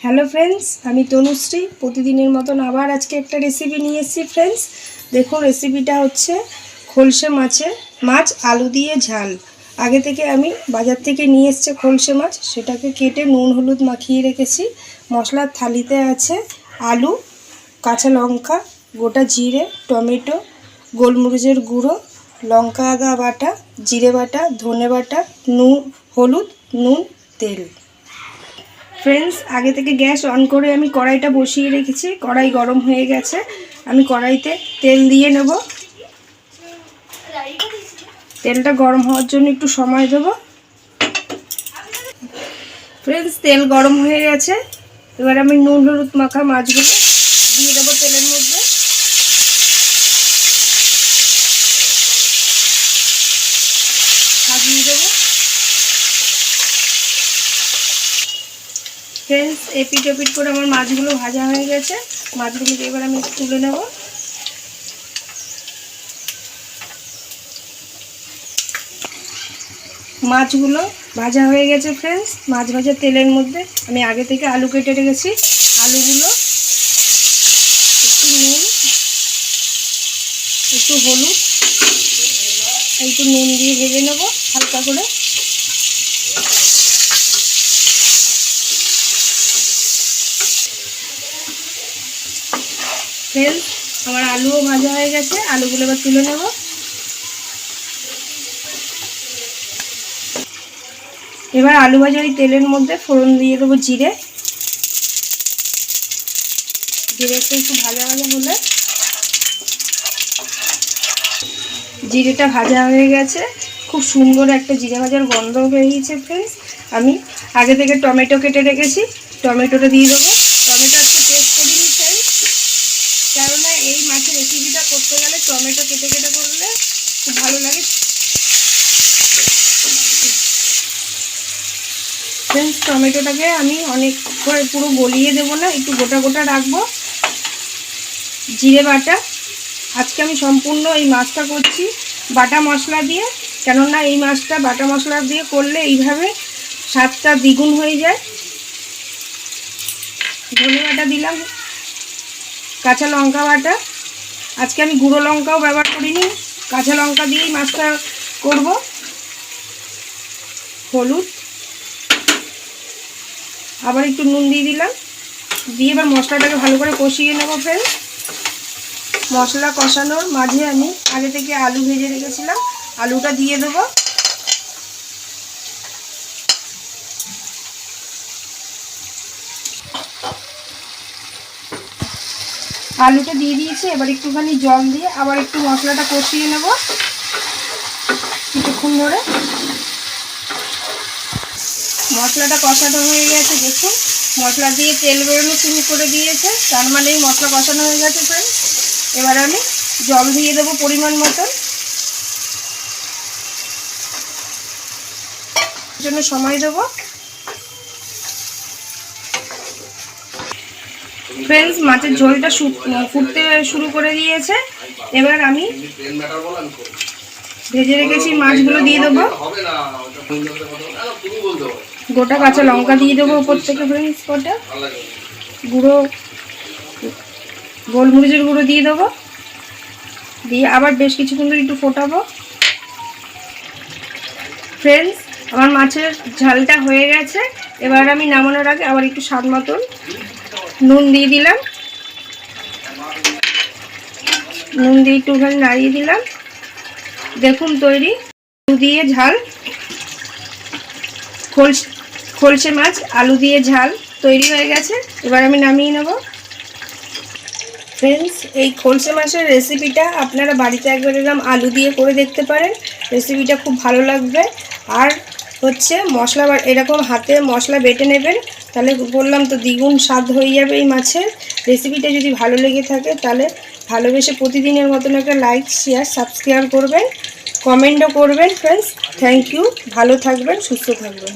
Hello friends আমি তনুশ্রী। প্রতিদিনের মতন আবার আজকে একটা রেসিপি নিয়ে এসেছি ফ্রেন্ডস দেখুন রেসিপিটা হচ্ছে খলসে মাছের মাছ, আলু দিয়ে ঝাল। আগে থেকে আমি বাজার থেকে নিয়ে এসছে খলসে মাছ। সেটাকে কেটে নুন, হলুদ মাখিয়ে রেখেছি। মশলার থালিতে আছে আলু, কাঁচা লঙ্কা, গোটা জিরে, টমেটো, গোলমরিচের গুঁড়ো, লঙ্কা আদা বাটা, জিরে বাটা, ধনে বাটা নুন হলুদ, নুন, তেল। ফ্রেন্ডস আগে থেকে গ্যাস অন করে আমি কড়াইটা বসিয়ে রেখেছি। কড়াই গরম হয়ে গেছে। আমি কড়াইতে তেল দিয়ে নেব। তেলটা গরম হওয়ার জন্য একটু সময় দেব। ফ্রেন্ডস তেল গরম হয়ে গেছে। এবার আমি নুন, হলুদ মাখা মাছগুলো দিয়ে দেবো তেলের মধ্যে। সাজিয়ে দেবো ফ্রেন্ডস এপিট এপিট করে আমার মাছগুলো ভাজা হয়ে গেছে। মাছগুলোকে এবার আমি তুলে নেব। মাছগুলো ভাজা হয়ে গেছে ফ্রেন্ডস মাছ ভাজা তেলের মধ্যে। আমি আগে থেকে আলু কেটে রেখেছি। আলুগুলো একটু নুন, একটু হলুদ, একটু নুন দিয়ে ভেজে নেব হালকা করে। ফ্রেন্ডস আমার আলুও ভাজা হয়ে গেছে, আলুগুলো এবার তুলে নেব। এবার আলু ভাজার তেলের মধ্যে ফোড়ন দিয়ে দেবো জিরে। জিরে একটু ভাজা ভাজা হলে জিরেটা ভাজা হয়ে গেছে। খুব সুন্দর একটা জিরে ভাজার গন্ধ হয়ে বেরিয়েছে ফ্রেন্ডস আমি আগে থেকে টমেটো কেটে রেখেছি, টমেটোটা দিয়ে দেবো টমেটো একটু টেস্ট করিনি ফ্রেন্ডস কেননা এই মাছের রেসিপিটা করতে গেলে টমেটো কেটে কেটে করলে খুব ভালো লাগে। ফ্রেন্ডস টমেটোটাকে আমি অনেক করে পুরো গলিয়ে দেবো না, একটু গোটা গোটা রাখব। জিরে বাটা। আজকে আমি সম্পূর্ণ এই মাছটা করছি বাটা মশলা দিয়ে। কেননা এই মাছটা বাটা মশলা দিয়ে করলে এইভাবে স্বাদটা দ্বিগুণ হয়ে যায়। ধনে বাটা দিলাম। কাঁচা লঙ্কা বাটা। আজকে আমি গুঁড়ো লঙ্কাও ব্যবহার করিনি, কাঁচা লঙ্কা দিয়েই মাছটা করব। হলুদ। আবার একটু নুন দিয়ে দিলাম। দিয়ে এবার মশলাটাকে ভালো করে কষিয়ে নেব ফ্রেন্ড। মশলা কষানোর মাঝে আমি আগে থেকে আলু ভেজে রেখেছিলাম। আলুটা দিয়ে দেবো। আলুটা দিয়ে দিয়েছি, এবার একটুখানি জল দিয়ে আবার একটু মশলাটা কষিয়ে নেব কিছুক্ষণ ধরে। মশলাটা কষানো হয়ে গেছে, দেখুন। মশলা দিয়ে তেল বেরোনো শুরু করে দিয়েছে, তার মানে মশলা কষানো হয়ে গেছে ফ্রেন্ড এবার আমি জল দিয়ে দেবো পরিমাণ মতন। জন্য সময় দেবো। ফ্রেন্ডস মাছের ঝোলটা ফুটতে শুরু করে দিয়েছে। এবার আমি ভেজে রেখেছি মাছগুলো দিয়ে দেবো। গোটা কাঁচা লঙ্কা দিয়ে দেবো ওপর থেকে ফ্রেন্ডস কটা গুঁড়ো, গোলমরিচের গুঁড়ো দিয়ে দেবো। দিয়ে আবার বেশ কিছুক্ষণ ধরে একটু ফোটাবো। ফ্রেন্ডস আমার মাছের ঝালটা হয়ে গেছে। এবার আমি নামানোর আগে আবার একটু স্বাদ মতন নুন দিয়ে দিলাম। নুন দিয়ে একটুখানি নাড়িয়ে দিলাম। দেখুন তৈরি। আলু দিয়ে ঝাল। খোলস, খোলসে মাছ, আলু দিয়ে ঝাল তৈরি হয়ে গেছে। এবার আমি নামিয়ে নেব। ফ্রেন্ডস এই খোলসে মাছের রেসিপিটা আপনারা বাড়িতে একবার এরকম আলু দিয়ে করে দেখতে পারেন। রেসিপিটা খুব ভালো লাগবে। আর হচ্ছে মশলা এরকম হাতে মশলা বেটে নেবেন, তাহলে বললাম তো দ্বিগুণ স্বাদ হয়ে যাবে এই মাছের। রেসিপিটা যদি ভালো লেগে থাকে, তাহলে ভালোবেসে প্রতিদিনের মতন একটা লাইক শেয়ার সাবস্ক্রাইব করবেন। কমেন্টও করবেন ফ্রেন্ডস থ্যাংক ইউ ভালো থাকবেন, সুস্থ থাকবেন।